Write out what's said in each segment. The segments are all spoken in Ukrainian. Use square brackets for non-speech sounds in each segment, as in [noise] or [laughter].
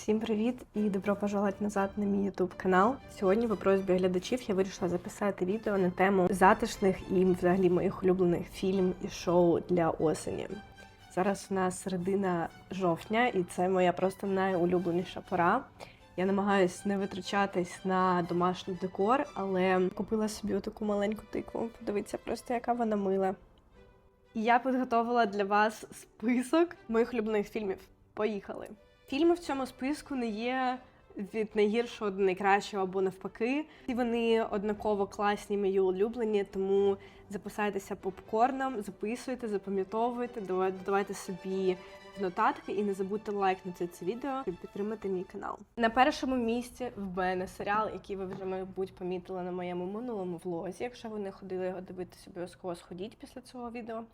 Всім привіт і добро пожаловать назад на мій YouTube канал. Сьогодні по просьбі глядачів я вирішила записати відео на тему затишних і взагалі моїх улюблених фільм і шоу для осені. Зараз у нас середина жовтня, і це моя просто найулюбленіша пора. Я намагаюсь не витрачатись на домашній декор, але купила собі таку маленьку тикву. Подивіться просто, яка вона мила. І я підготовила для вас список моїх улюблених фільмів. Поїхали! Фільми в цьому списку не є від найгіршого до найкращого або навпаки. І вони однаково класні, мої улюблені, тому записайтеся попкорном, записуйте, запам'ятовуйте, додавайте собі нотатки і не забудьте лайкнути це відео і підтримати мій канал. На першому місці в мене серіал, який ви вже, мабуть, помітили на моєму минулому влозі. Якщо ви не ходили його дивитися, обов'язково сходіть після цього відео.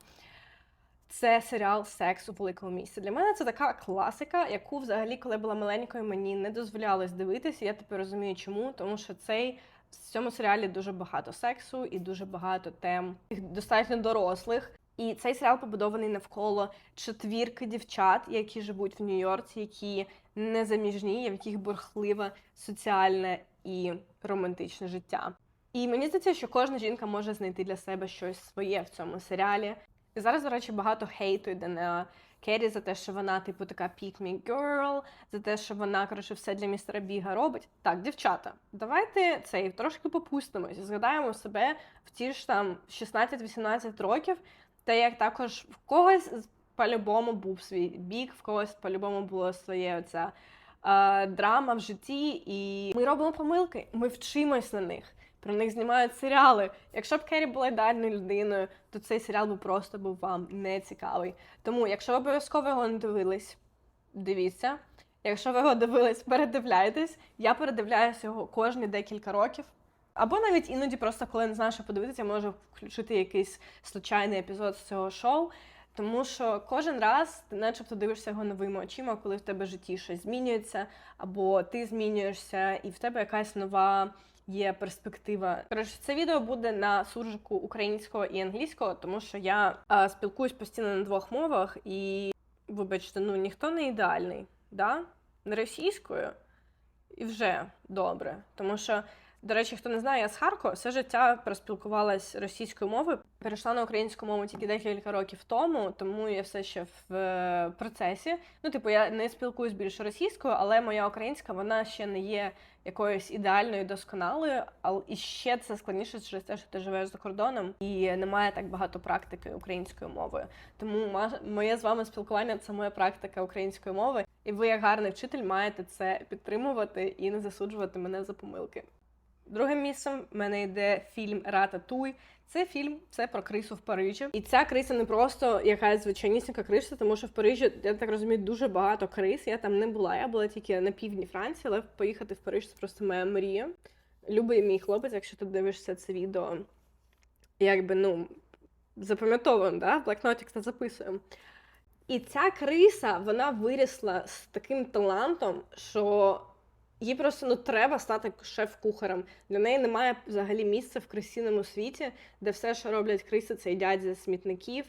Це серіал Секс у великому місці. Для мене це така класика, яку взагалі, коли була маленькою, мені не дозволялось дивитися. Я тепер розумію, чому, тому що цей в цьому серіалі дуже багато сексу і дуже багато тем достатньо дорослих. І цей серіал побудований навколо четвірки дівчат, які живуть в Нью-Йорці, які незаміжні, в яких бурхливе соціальне і романтичне життя. І мені здається, що кожна жінка може знайти для себе щось своє в цьому серіалі. І зараз, до речі, багато хейту йде на Керрі за те, що вона, типу, така pick me girl, за те, що вона, коротше, все для містера Біга робить. Так, дівчата, давайте цей трошки попустимось, згадаємо себе в ті ж там 16-18 років, та як також в когось по-любому був свій бік, в когось по-любому було своє оця драма в житті, і ми робимо помилки, ми вчимось на них. Про них знімають серіали. Якщо б Керрі була ідеальною людиною, то цей серіал би просто був вам не цікавий. Тому, якщо ви обов'язково його не дивились, дивіться. Якщо ви його дивились, передивляйтесь. Я передивляюся його кожні декілька років. Або навіть іноді, просто коли не знаю, що подивитися, я можу включити якийсь случайний епізод з цього шоу. Тому що кожен раз ти начебто дивишся його новими очима, коли в тебе житті щось змінюється, або ти змінюєшся, і в тебе якась нова є перспектива. Коротше, це відео буде на суржику українського і англійського, тому що я е, спілкуюсь постійно на двох мовах, і вибачте, ну ніхто не ідеальний, да? Не російською і вже добре. Тому що, до речі, хто не знає, я з Харкова все життя проспілкувалась російською мовою. Перейшла на українську мову тільки декілька років тому, тому я все ще в е, процесі. Ну, типу, я не спілкуюсь більше російською, але моя українська вона ще не є якоюсь ідеальною, досконалою. Але і ще це складніше через те, що ти живеш за кордоном і немає так багато практики українською мовою. Тому моє з вами спілкування це моя практика української мови, і ви, як гарний вчитель, маєте це підтримувати і не засуджувати мене за помилки. Другим місцем в мене йде фільм Рататуй. Це фільм це про крису в Парижі. І ця криса не просто якась звичайнісінька криса, тому що в Парижі, я так розумію, дуже багато крис. Я там не була. Я була тільки на півдні Франції, але поїхати в Париж це просто моя мрія. Любий мій хлопець, якщо ти дивишся це відео, якби ну запам'ятовуємо, да? в блокнотик це записуємо. І ця криса, вона вирісла з таким талантом, що їй просто ну, треба стати шеф-кухарем. Для неї немає взагалі місця в крисіному світі, де все, що роблять криси, це їдять зі смітників.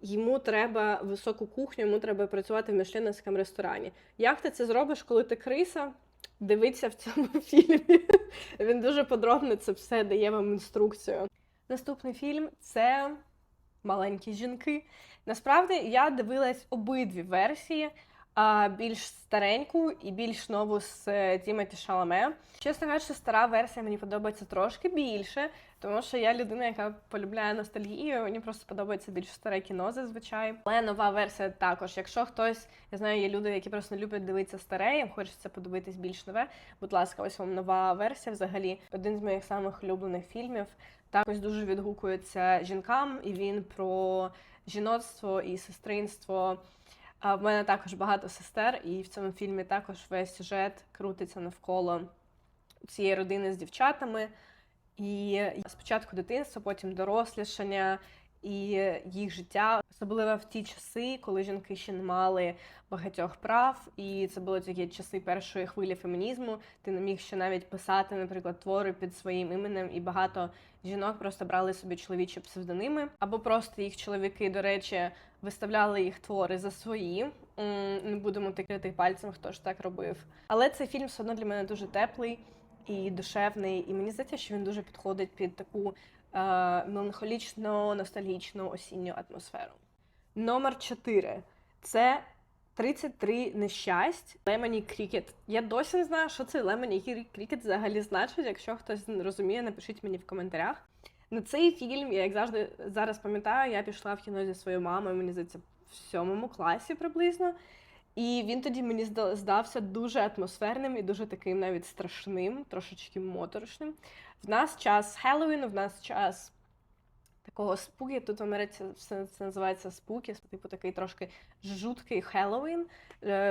Йому треба високу кухню, йому треба працювати в мішленівському ресторані. Як ти це зробиш, коли ти криса? Дивіться в цьому [laughs] фільмі. Він дуже подробно це все дає вам інструкцію. Наступний фільм це Маленькі жінки. Насправді я дивилась обидві версії. А більш стареньку і більш нову з е, Тімоті Шаламе. Чесно кажучи, стара версія мені подобається трошки більше, тому що я людина, яка полюбляє ностальгію. Мені просто подобається більш старе кіно зазвичай. Але нова версія також. Якщо хтось, я знаю, є люди, які просто не люблять дивитися старе, їм хочеться подивитись більш нове. Будь ласка, ось вам нова версія. Взагалі, один з моїх самих улюблених фільмів. Також дуже відгукується жінкам, і він про жіноцтво і сестринство. А в мене також багато сестер, і в цьому фільмі також весь сюжет крутиться навколо цієї родини з дівчатами. І спочатку дитинство, потім дорослішання, і їх життя, особливо в ті часи, коли жінки ще не мали багатьох прав, і це були такі часи першої хвилі фемінізму. Ти не міг ще навіть писати, наприклад, твори під своїм іменем, і багато жінок просто брали собі чоловічі псевдоними, або просто їх чоловіки, до речі, виставляли їх твори за свої. Не будемо тикати пальцем, хто ж так робив. Але цей фільм все одно для мене дуже теплий і душевний, і мені здається, що він дуже підходить під таку меланхолічно ностальгічну осінню атмосферу. Номер 4 це 33 нещасть Лемоні Крікет. Я досі не знаю, що це Лемоні Крікет взагалі значить. Якщо хтось не розуміє, напишіть мені в коментарях. На цей фільм, я як завжди зараз пам'ятаю, я пішла в кіно зі своєю мамою, мені здається, в сьомому класі приблизно. І він тоді мені здався дуже атмосферним і дуже таким навіть страшним, трошечки моторошним. В нас час Хеллоуіну, в нас час такого спуки. Тут в Америці все це називається спуки, типу такий трошки жуткий Хеллоуін,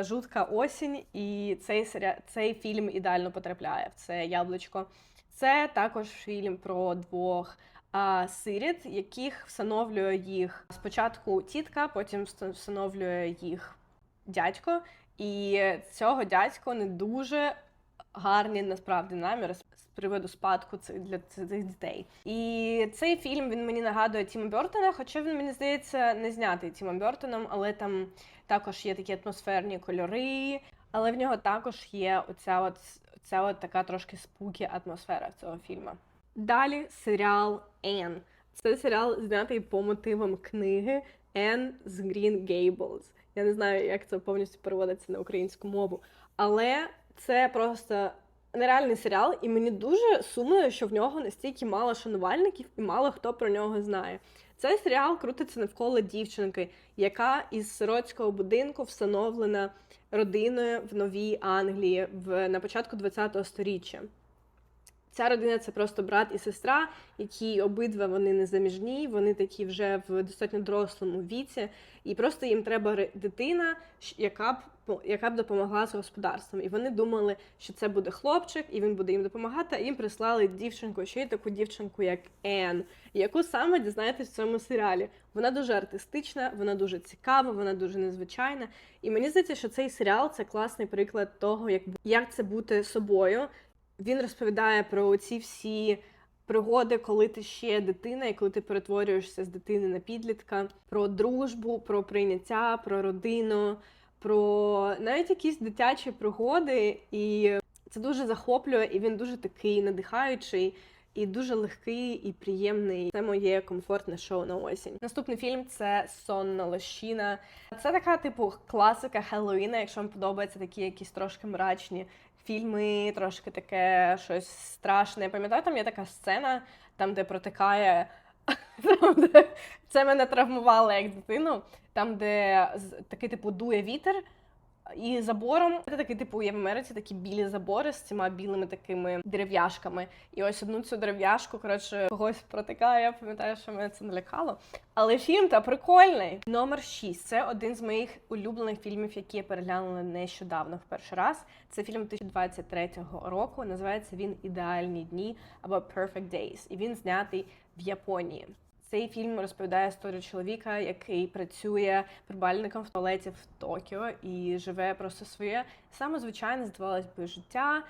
жутка осінь, і цей серіал, цей фільм ідеально потрапляє в це яблучко. Це також фільм про двох а, сиріт, яких встановлює їх спочатку тітка, потім встановлює їх дядько. І цього дядько не дуже гарні насправді наміри з приводу спадку для цих дітей. І цей фільм він мені нагадує Тіма Бертона, хоча він мені здається не знятий Тімом Бертоном, але там також є такі атмосферні кольори. Але в нього також є оця от, оця от така трошки спукі атмосфера цього фільму. Далі серіал Ен. Це серіал знятий по мотивам книги Ен з Green Gables. Я не знаю, як це повністю переводиться на українську мову. Але це просто нереальний серіал, і мені дуже сумно, що в нього настільки мало шанувальників і мало хто про нього знає. Цей серіал крутиться навколо дівчинки, яка із сиротського будинку встановлена родиною в Новій Англії в на початку ХХ століття. Ця родина це просто брат і сестра, які обидва вони незаміжні, вони такі вже в достатньо дорослому віці, і просто їм треба дитина, яка б яка б допомогла з господарством. І вони думали, що це буде хлопчик, і він буде їм допомагати. А їм прислали дівчинку, ще й таку дівчинку, як Ен, яку саме дізнаєтесь в цьому серіалі. Вона дуже артистична, вона дуже цікава, вона дуже незвичайна. І мені здається, що цей серіал це класний приклад того, як як це бути собою. Він розповідає про ці всі пригоди, коли ти ще дитина, і коли ти перетворюєшся з дитини на підлітка, про дружбу, про прийняття, про родину, про навіть якісь дитячі пригоди. І це дуже захоплює, і він дуже такий надихаючий. І дуже легкий і приємний. Це моє комфортне шоу на осінь. Наступний фільм це Сонна лощина. Це така, типу, класика Хеллоуіна, якщо вам подобаються такі якісь трошки мрачні фільми, трошки таке щось страшне. Пам'ятаю, там є така сцена, там, де протикає. [laughs] Це мене травмувало як дитину, там, де такий типу дує вітер. І забором це такий типу є в Америці такі білі забори з цими білими такими дерев'яшками. І ось одну цю дерев'яшку, коротше, когось протикає. Я пам'ятаю, що мене це налякало. Але фільм та прикольний. Номер 6. Це один з моїх улюблених фільмів, які я переглянула нещодавно в перший раз. Це фільм 2023 року. Називається він Ідеальні дні або Perfect Days. І він знятий в Японії. Цей фільм розповідає історію чоловіка, який працює прибальником в туалеті в Токіо і живе просто своє. Саме звичайне, здавалось би, життя.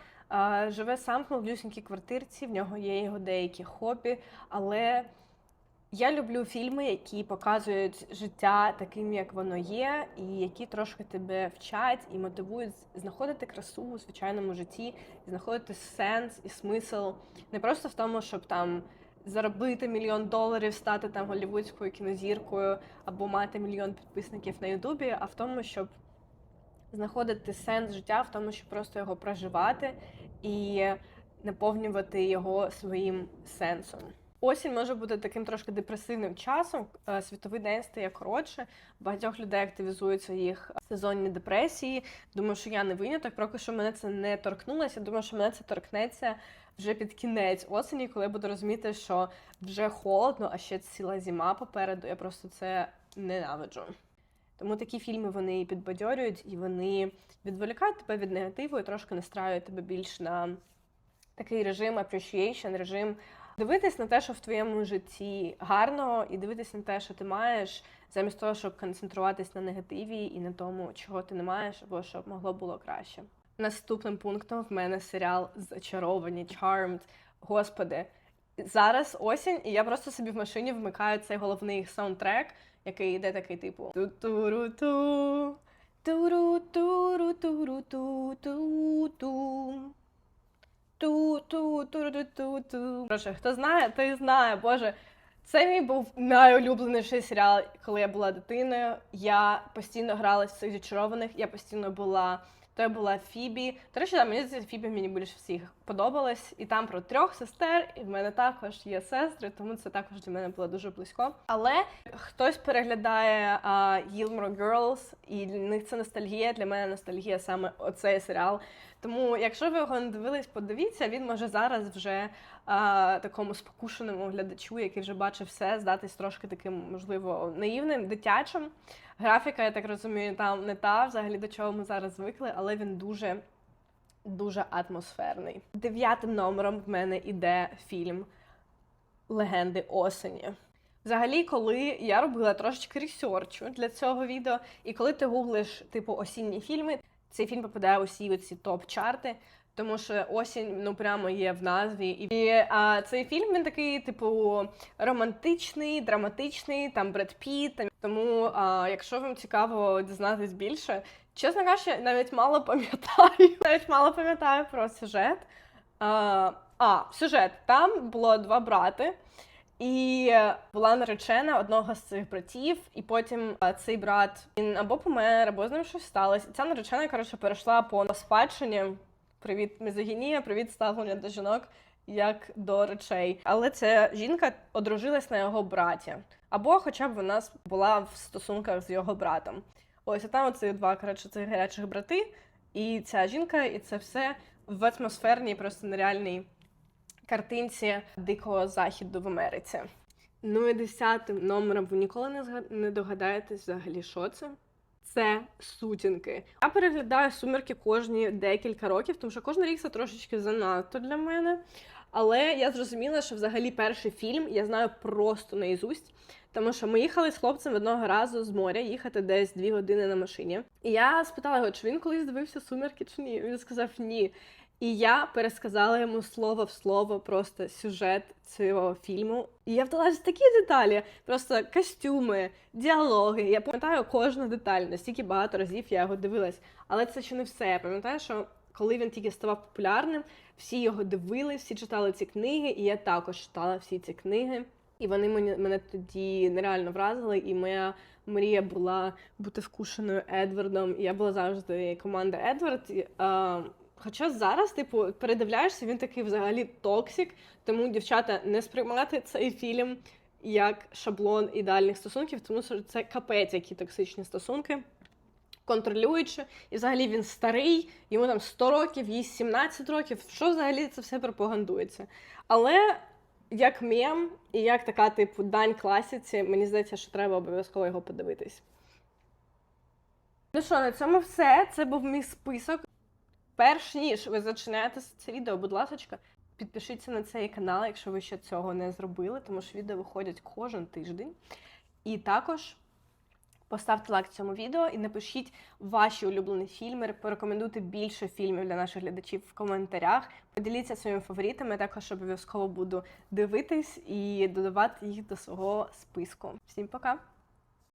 Живе сам в малюсінькій квартирці, в нього є його деякі хобі, але я люблю фільми, які показують життя таким, як воно є, і які трошки тебе вчать і мотивують знаходити красу у звичайному житті, знаходити сенс і смисл. Не просто в тому, щоб там заробити мільйон доларів, стати там голівудською кінозіркою або мати мільйон підписників на Ютубі, а в тому, щоб знаходити сенс життя, в тому, щоб просто його проживати і наповнювати його своїм сенсом. Осінь може бути таким трошки депресивним часом. Е, світовий день стає коротше. Багатьох людей активізуються їх сезонні депресії. Думаю, що я не виняток. Поки що мене це не торкнулося. Думаю, що мене це торкнеться вже під кінець осені, коли я буду розуміти, що вже холодно, а ще ціла зима попереду. Я просто це ненавиджу. Тому такі фільми вони підбадьорюють і вони відволікають тебе від негативу і трошки настраюють тебе більш на такий режим appreciation, режим Дивитись на те, що в твоєму житті гарно, і дивитись на те, що ти маєш, замість того, щоб концентруватись на негативі і на тому, чого ти не маєш, або щоб могло було краще. Наступним пунктом в мене серіал Зачаровані Charmed. Господи, зараз осінь, і я просто собі в машині вмикаю цей головний саундтрек, який йде такий типу ту-туру-ту, туру-туру-туру-ту-ту-ту. Ту-ту-туру-ту-ту. Хто знає, той знає, боже. Це мій був найулюбленіший серіал, коли я була дитиною. Я постійно грала в цих зачарованих, я постійно була. То я була Фібі. До речі, да, мені Фібі мені більше всіх подобалась. І там про трьох сестер, і в мене також є сестри, тому це також для мене було дуже близько. Але хтось переглядає Gilmore Girls, і для них це ностальгія. Для мене ностальгія саме оцей серіал. Тому, якщо ви його не дивились, подивіться, він може зараз вже такому спокушеному глядачу, який вже бачив все, здатись трошки таким, можливо, наївним, дитячим. Графіка, я так розумію, там не та взагалі до чого ми зараз звикли, але він дуже дуже атмосферний. Дев'ятим номером в мене іде фільм Легенди осені. Взагалі, коли я робила трошечки ресерчу для цього відео, і коли ти гуглиш типу осінні фільми, цей фільм попадає у всі оці топ-чарти. Тому що осінь ну прямо є в назві, і а, цей фільм він такий, типу, романтичний, драматичний, там Бред Піт. Тому, а, якщо вам цікаво дізнатись більше, чесно кажучи, навіть мало пам'ятаю. [laughs] Навіть мало пам'ятаю про сюжет. А, а, сюжет там було два брати. І була наречена одного з цих братів, і потім цей брат він або помер, або з ним щось сталося. Ця наречена, коротше, перейшла по спадщині. Привіт, мізогінія, привіт ставлення до жінок як до речей. Але ця жінка одружилась на його браті, або хоча б вона була в стосунках з його братом. Ось а там оці два коротше, цих гарячих брати, і ця жінка, і це все в атмосферній, просто нереальній картинці дикого західу в Америці. Ну і десятим номером ви ніколи не не догадаєтесь взагалі, що це. Це сутінки. Я переглядаю сумерки кожні декілька років, тому що кожен рік це трошечки занадто для мене. Але я зрозуміла, що взагалі перший фільм я знаю просто наїзусть, Тому що ми їхали з хлопцем одного разу з моря їхати десь дві години на машині. І я спитала його, чи він колись дивився сумерки чи ні. Він сказав ні. І я пересказала йому слово в слово просто сюжет цього фільму. І я вдалася в такі деталі, просто костюми, діалоги. Я пам'ятаю кожну деталь, настільки багато разів я його дивилась. Але це ще не все. Я пам'ятаю, що коли він тільки ставав популярним, всі його дивились, всі читали ці книги, і я також читала всі ці книги. І вони мене, мене тоді нереально вразили, і моя мрія була бути вкушеною Едвардом. Я була завжди команда Едвард. Хоча зараз, типу, передивляєшся, він такий взагалі токсик, тому дівчата не сприймати цей фільм як шаблон ідеальних стосунків, тому що це капець, які токсичні стосунки. Контролюючи, і взагалі він старий, йому там 100 років, їй 17 років. Що взагалі це все пропагандується? Але як мем і як така, типу, дань класіці, мені здається, що треба обов'язково його подивитись. Ну що, на цьому все. Це був мій список. Перш ніж ви зачинаєте це відео, будь ласка, підпишіться на цей канал, якщо ви ще цього не зробили, тому що відео виходять кожен тиждень. І також поставте лайк цьому відео і напишіть ваші улюблені фільми. Порекомендуйте більше фільмів для наших глядачів в коментарях. Поділіться своїми фаворитами, також обов'язково буду дивитись і додавати їх до свого списку. Всім пока!